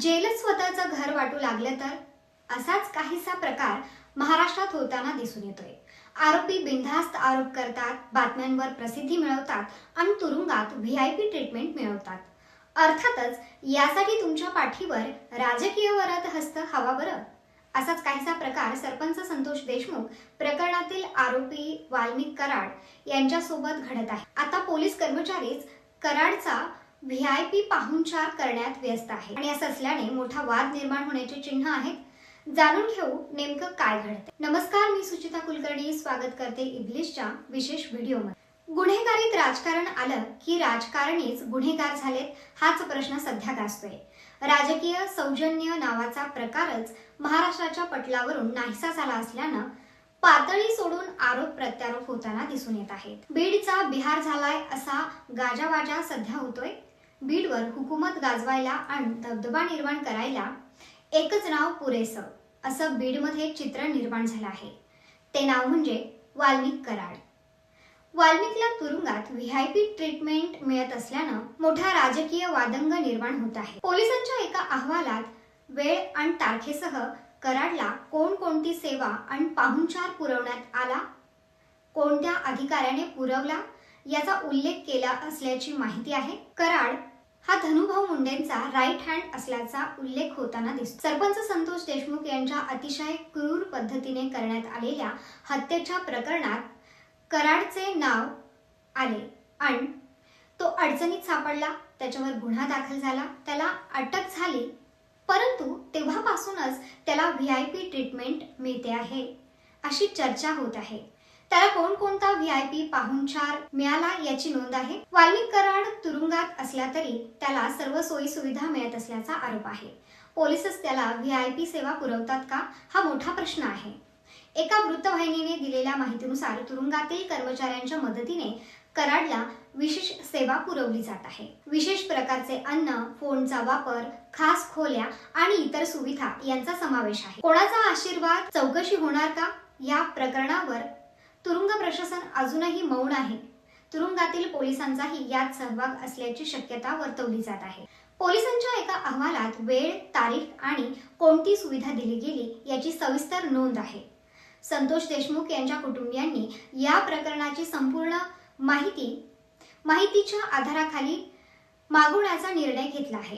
जेलच स्वतःचं घर वाटू लागलं तर? असाच काहीसा प्रकार महाराष्ट्रात होताना दिसून येतोय. आरोपी बिनधास्त आरोप करतात बातम्यांवर प्रसिद्धी मिळवतात आणि तुरुंगात व्ही आय पी ट्रीटमेंट मिळवतात. अर्थातच यासाठी तुमच्या पाठीवर राजकीय वरद हस्त हवा बरं? असाच काहीसा प्रकार सरपंच संतोष देशमुख प्रकरणातील आरोपी वाल्मिक कराड यांच्यासोबत घडत आहे. आता पोलीस कर्मचारीच कराडचा व्ही आय पी पाहुणचार करण्यात व्यस्त आहे. आणि असं असल्याने मोठा वाद निर्माण होण्याचे चिन्ह आहेत. जाणून घेऊ नेमकं काय घडतं नमस्कार मी सुचिता कुलकर्णी. स्वागत करते इब्लिशच्या विशेष व्हिडिओमध्ये. गुन्हेगारीत राजकारण आलं की राजकारणीच गुन्हेगार झालेत हाच प्रश्न सध्या गाजतोय. राजकीय सौजन्य नावाचा प्रकारच महाराष्ट्राच्या पटलावरून नाहीसा झाला असल्यानं पातळी सोडून आरोप प्रत्यारोप होताना दिसून येत आहेत. बीडचा बिहार झालाय असा गाजावाजा सध्या होतोय. बीडवर हुकूमत गाजवायला आणि दबदबा निर्माण करायला एकच नाव पुरेसं असं बीडमध्ये चित्र निर्माण झालं आहे. ते नाव म्हणजे वाल्मिक कराड. वाल्मिकला तुरुंगात व्हीआयपी ट्रीटमेंट मिळत असल्यानं मोठा राजकीय वादंग निर्माण होत आहे. पोलिसांच्या एका अहवालात वेळ आणि तारखेसह कराडला कोणकोणती सेवा आणि पाहुणचार पुरवण्यात आला? कोणत्या अधिकाऱ्याने पुरवला? याचा उल्लेख केला असल्याची माहिती आहे. कराड हा धनुभाऊ मुंडेंचा राईट हँड असल्याचा उल्लेख होताना दिसतो. सरपंच संतोष देशमुख यांच्या अतिशय क्रूर पद्धतीने करण्यात आलेल्या हत्येच्या प्रकरणात कराडचे नाव आले आणि तो अडचणीत सापडला. त्याच्यावर गुन्हा दाखल झाला. त्याला अटक त्याला व्ही आय पी ट्रीटमेंट मिळते आहे. अशी चर्चा होत आहे. त्याला कोणकोणता व्ही आय पी पाहुणचार मिळाला याची नोंद आहे? वाल्मिक कराड तुरुंगात असला तरी त्याला सर्व सोयी सुविधा मिळत असल्याचा आरोप आहे. पोलिसच त्याला व्ही आय पी सेवा पुरवतात का? हा मोठा प्रश्न आहे. एका वृत्तवाहिनीने दिलेल्या माहितीनुसार तुरुंगातील कर्मचाऱ्यांच्या मदतीने कराडला विशेष सेवा पुरवली जात आहे. विशेष प्रकारचे अन्न फोनचा वापर खास खोल्या आणि इतर सुविधा यांचा समावेश आहे. कोणाचा आशीर्वाद चौकशी होणार का? या प्रकरणावर तुरुंग प्रशासन अजूनही मौन आहे. तुरुंगातील पोलिसांचाही यात सहभाग असल्याची शक्यता वर्तवली जात आहे. पोलिसांच्या एका अहवालात वेळ तारीख आणि कोणती सुविधा दिली गेली याची सविस्तर नोंद आहे. संतोष देशमुख यांच्या कुटुंबियांनी या प्रकरणाची संपूर्ण माहिती माहितीच्या आधाराखाली मागवण्याचा निर्णय घेतला आहे.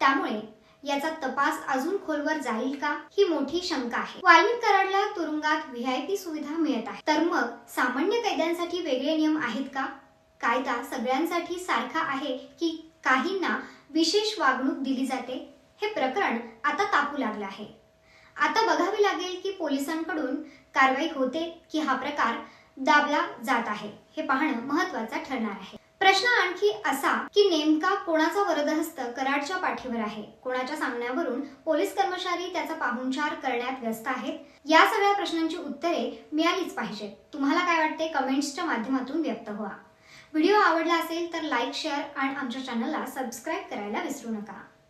त्यामुळे याचा तपास अजून खोलवर जाईल का ही मोठी शंका आहे. वाल्मिक कराडला तुरुंगात व्हीआयपी सुविधा मिळत आहे. तर मग सामान्य कैद्यांसाठी वेगळे नियम आहेत का? कायदा सगळ्यांसाठी सारखा आहे की काहींना विशेष वागणूक दिली जाते? हे प्रकरण आता तापू लागलं आहे. आता बघावे लागेल की पोलिसांकडून कारवाई होते की हा प्रकार दाबला जात आहे. हे पाहणं महत्वाचं ठरणार आहे. प्रश्न आणखी असा की नेमका कोणाचा वरदहस्त कराडच्या पाठीवर आहे? कोणाच्या सांगण्यावरून पोलीस कर्मचारी त्याचा पाहुणचार करण्यात व्यस्त आहेत? या सगळ्या प्रश्नांची उत्तरे मिळालीच पाहिजेत. तुम्हाला काय वाटते? कमेंट्सच्या माध्यमातून व्यक्त व्हा. व्हिडिओ आवडला असेल तर लाईक शेअर आणि आमच्या चॅनलला सबस्क्राईब करायला विसरू नका.